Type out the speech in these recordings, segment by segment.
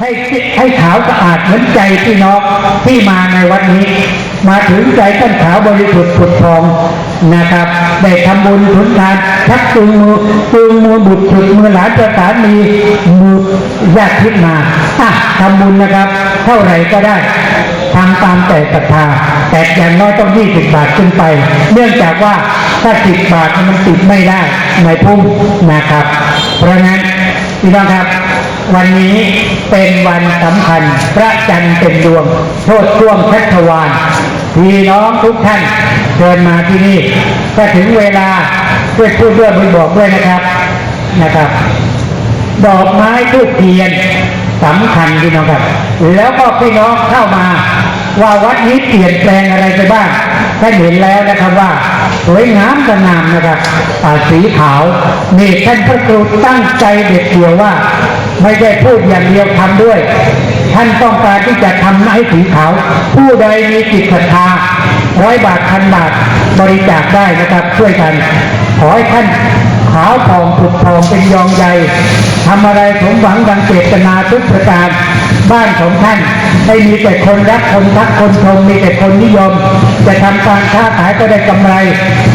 ให้ให้ขาวสะอาดเหมือนใจพี่น้องที่มาในวัดนี้ มาถึงใจท่านขาวบริสุทธิ์ผุดพองนะครับได้ทำบุญทุนทานชักจูงมือจูงมือบุตรฉุดมือหลานประสานมีมือญาติพิษมาอะทำบุญนะครับ เท่าไหร่ก็ได้ทำตามแต่ศรัทธาแต่อย่างน้อยต้อง20บาทขึ้นไป เนื่องจากว่าถ้า10บาทมันติดไม่ได้ในพุ่มนะครับ เพราะฉะนั้นพี่น้องครับ วันนี้เป็นวันสำคัญพระจันทร์เป็นดวง โทษช่วงชัชวานพี่น้องทุกท่านเชิญมาที่นี่ถ้าถึงเวลาช่วยพูดด้วยพูดบอกด้วยนะครับนะครับ ดอกไม้ทูบเทียนสำคัญพี่น้องครับ แล้วก็พี่น้องเข้ามาว่าวัดนี้เปลี่ยนแปลงอะไรไปบ้างท่านเห็นแล้วนะครับว่าสวยงามสงามนะครับอ่าสีขาวนี่ท่านพระครูตั้งใจเด็ดเดียวว่า ไม่ได้พูดอย่างเดียวทำด้วย ท่านต้องการที่จะทำให้สีขาวผู้ใดมีจิตศรัทธาร้อยบาทพันบาทบริจาคได้นะครับช่วยกัน ขอให้ท่านขาวผ่องผุดผ่องเป็นยองใหญ่ทำอะไรสมหวังดังเจตนาทุกประการ บ้านของท่านให้มีแต่คนรักคนทักคนชมมีแต่คนนิยม จะทำการค้าขายก็ได้กำไร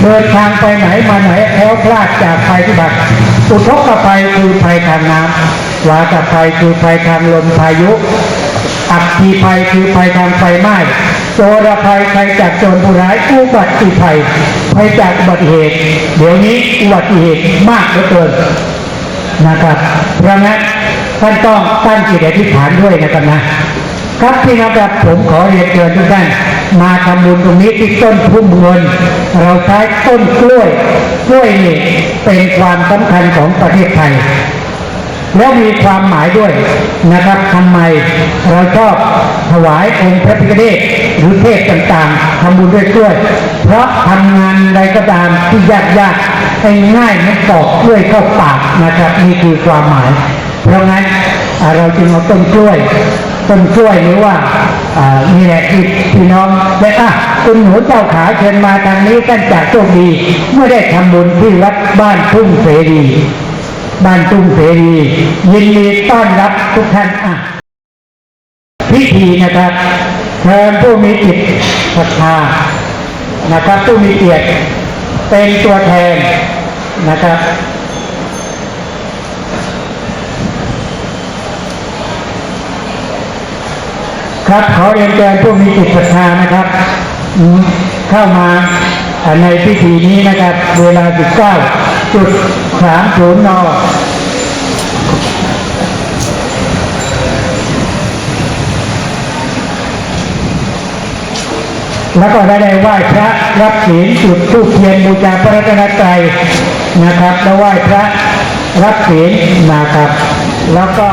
เดินทางไปไหนมาไหนแคล้วคลาดจากภัยพิบัติอุทกภัยคือภัยทางน้ำวาตภัยคือภัยทางลมพายุ อัคคีภัยคือภัยทางไฟไหม้โจรภัยภัยจากโจรผู้ร้ายอุบัติภัยภัยจากอุบัติเหตุ เดี๋ยวนี้อุบัติเหตุมากเหลือเกินนะครับเพราะงั้นท่านต้องตั้งจิตอธิษฐานด้วยนะครับนะครับพี่น้องครับผมขอเรียนเชิญทุกท่าน มาทำบุญตรงนี้ที่ต้นพุ่มเงิน เราใช้ต้นกล้วย กล้วยนี่เป็นความสำคัญของประเทศไทย แล้วมีความหมายด้วยนะครับทำไมเราชอบถวายองค์พระพิฆเนศหรือเทพต่างๆทำบุญด้วยกล้วย เพราะทำงานใดก็ตามที่ยากๆให้ง่ายเหมันตอกกล้วยเข้าปากนะครับนี่คือความหมาย เพราะงั้นเราจึงเอาต้นกล้วย ต้นกล้วยหรือว่านี่แหละพี่น้องและอะคุณหนูเจ้าขาเชิญมาทางนี้กันจากโชคดี เมื่อได้ทำบุญที่วัดบ้านทุ่งเสรีบ้านตุ้งเสรี ยินดีต้อนรับทุกท่านอะพิธีนะครับเชิญผู้มีจิตศรัทธานะครับผู้มีเกียรติเป็นตัวแทนนะครับ ครับขอเรียนเชิญผู้มีจิตศรัทธานะครับ เข้ามาในพิธีนี้นะครับ เวลา 19 จุด30นแล้วก็ได้ได้ไหว้พระรับศีลจุดธูปเทียนบูชาพระรัตนตรัยนะครับแล้วไหว้พระรับศีลนะครับ แล้วก็